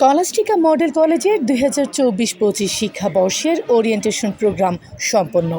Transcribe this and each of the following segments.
Scholastica model কলেজের দুই হাজার চব্বিশ পঁচিশ শিক্ষাবর্ষের ওরিয়েন্টেশন প্রোগ্রাম সম্পন্ন।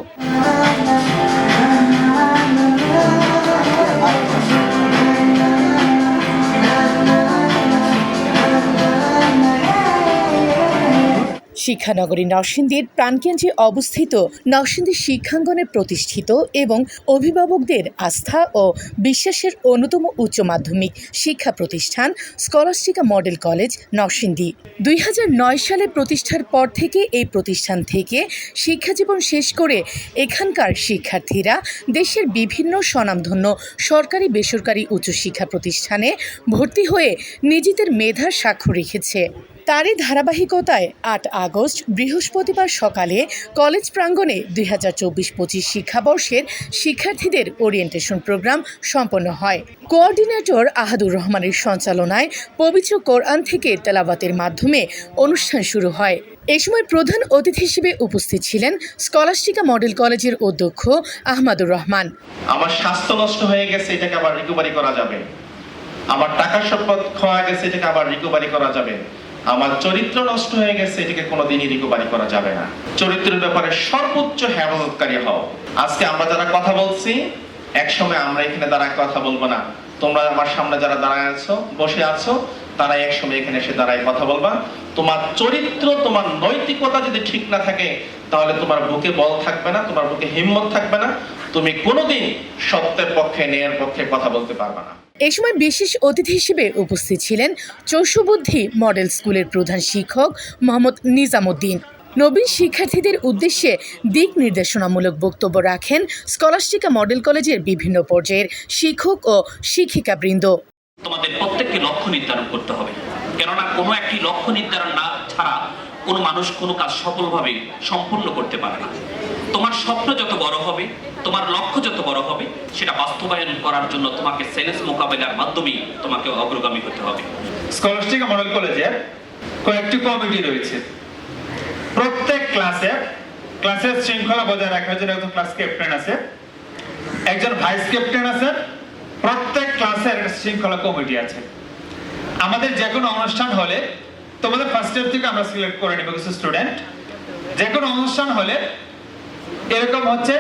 শিক্ষানগরী নরসিংদীর প্রাণকেন্দ্রে অবস্থিত নরসিংদী শিক্ষাঙ্গনে প্রতিষ্ঠিত এবং অভিভাবকদের আস্থা ও বিশ্বাসের অন্যতম উচ্চ মাধ্যমিক শিক্ষা প্রতিষ্ঠান স্কলাস্টিকা মডেল কলেজ নরসিংদী। দুই হাজার নয় সালে প্রতিষ্ঠার পর থেকে এই প্রতিষ্ঠান থেকে শিক্ষাজীবন শেষ করে এখানকার শিক্ষার্থীরা দেশের বিভিন্ন স্বনামধন্য সরকারি, বেসরকারি উচ্চশিক্ষা প্রতিষ্ঠানে ভর্তি হয়ে নিজেদের মেধার সাক্ষ্য রেখেছে। তারই ধারাবাহিকতায় আট আগস্ট, বৃহস্পতিবার সকালে কলেজ প্রাঙ্গণে দুই হাজার চব্বিশ পঁচিশ শিক্ষাবর্ষের শিক্ষার্থীদের ওরিয়েন্টেশন প্রোগ্রাম সম্পন্ন হয়। কোঅর্ডিনেটর আহাদুর রহমানের সঞ্চালনায় পবিত্র কোরআন থেকে তেলাবাতের মাধ্যমে অনুষ্ঠান শুরু হয়। এ সময় প্রধান অতিথি হিসেবে উপস্থিত ছিলেন স্কলাস্টিকা মডেল কলেজের অধ্যক্ষ আহমাদুর রহমান। আমার স্বাস্থ্য নষ্ট হয়ে গেছে, এটাকে আবার রিকভারি করা যাবে। আমার টাকা সম্পদ খোয়া গেছে, এটাকে আবার রিকভারি করা যাবে। আমার চরিত্র নষ্ট হয়ে গেছে, এটাকে কোনোদিনই রিকভারি করা যাবে না। চরিত্রের ব্যাপারে সর্বোচ্চ হেফাজতকারী হও। আজকে আমরা যারা কথা বলছি, একসময় আমরা এখানে দাঁড়ায় কথা বলব না। তোমরা আমার সামনে যারা দাঁড়ায় আছো, বসে আছো তারা একসময় এখানে এসে দাঁড়ায় কথা বলবা। তোমার চরিত্র, তোমার নৈতিকতা যদি ঠিক না থাকে, তাহলে তোমার বুকে বল থাকবে না, তোমার বুকে হিম্মত থাকবে না। তুমি কোনোদিন সত্যের পক্ষে, ন্যায়ের পক্ষে কথা বলতে পারবে না। এ সময় বিশেষ অতিথি হিসেবে উপস্থিত ছিলেন চৌষবুদ্ধি মডেল স্কুলের প্রধান শিক্ষক মোহাম্মদ নিজামুদ্দিন। নবীন শিক্ষার্থীদের উদ্দেশ্যে দিক নির্দেশনামূলক বক্তব্য রাখেন স্কলাস্টিকা মডেল কলেজের বিভিন্ন পর্যায়ের শিক্ষক ও শিক্ষিকাবৃন্দ। তোমাদের প্রত্যেককে লক্ষ্য নির্ধারণ করতে হবে। কেননা কোনো একটি লক্ষ্য নির্ধারণ না ছাড়া কোনো মানুষ কোনো কাজ সফলভাবে সম্পূর্ণ করতে পারে না। তোমার স্বপ্ন যত বড় হবে, তোমার লক্ষ্য যত বড় হবে, সেটা বাস্তবায়ন করার জন্য তোমাকে চ্যালেঞ্জ মোকাবেলার মাধ্যমেই তোমাকে অগ্রগামী হতে হবে। স্কলাস্টিকা মডেল কলেজের কয়েকটি কমিটি রয়েছে। প্রত্যেক ক্লাসে, ক্লাসের শৃঙ্খলা বজায় রাখার জন্য একজন ক্লাস ক্যাপ্টেন আছে। একজন ভাইস ক্যাপ্টেন আছে প্রত্যেক ক্লাসের একটা শৃঙ্খলা কমিটি আছে। আমাদের যে কোনো অনুষ্ঠান হলে তোমাদের ফার্স্ট ইয়ার থেকে আমরা সিলেক্ট করে নেব কিছু স্টুডেন্ট যে কোনো অনুষ্ঠান হলে এরকম হচ্ছে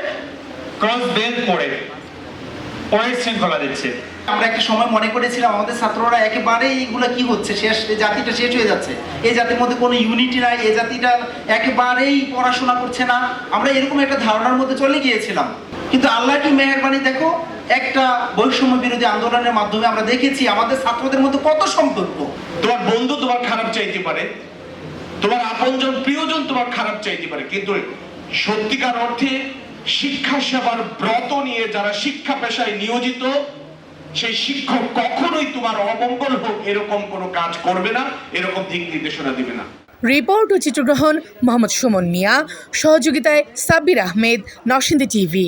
ক্রস বেল পড়ে পড়ে শৃঙ্খলা দিচ্ছে। আমরা একটা সময় মনে করেছিলাম আমাদের ছাত্ররা একেবারে এইগুলো কি হচ্ছে, শেষ, এই জাতিটা শেষ হয়ে যাচ্ছে। এই জাতির মধ্যে কোনো ইউনিটি নাই, এই জাতিটা একেবারেই পড়াশোনা করছে না। আমরা এরকম একটা ধারণার মধ্যে চলে গিয়েছিলাম। কিন্তু আল্লাহ কি মেহরবানি দেখো একটা বৈষম্য বিরোধী আন্দোলনের মাধ্যমে আমরা দেখেছি আমাদের ছাত্রদের মধ্যে কত সম্পর্ক। তোমার বন্ধু তোমার খারাপ চাইতে পারে তোমার আপনজন প্রিয়জন তোমার খারাপ চাইতে পারে কিন্তু সত্যিকার অর্থে শিক্ষা সেবার ব্রত নিয়ে যারা শিক্ষা পেশায় নিয়োজিত সেই শিক্ষক কখনোই তোমার অমঙ্গল হোক এরকম কোনো কাজ করবে না এরকম দিক নির্দেশনা দিবে না। রিপোর্ট ও চিত্রগ্রহণ মোহাম্মদ সুমন মিয়া। সহযোগিতায় সাব্বির আহমেদ নরসিংদী টিভি।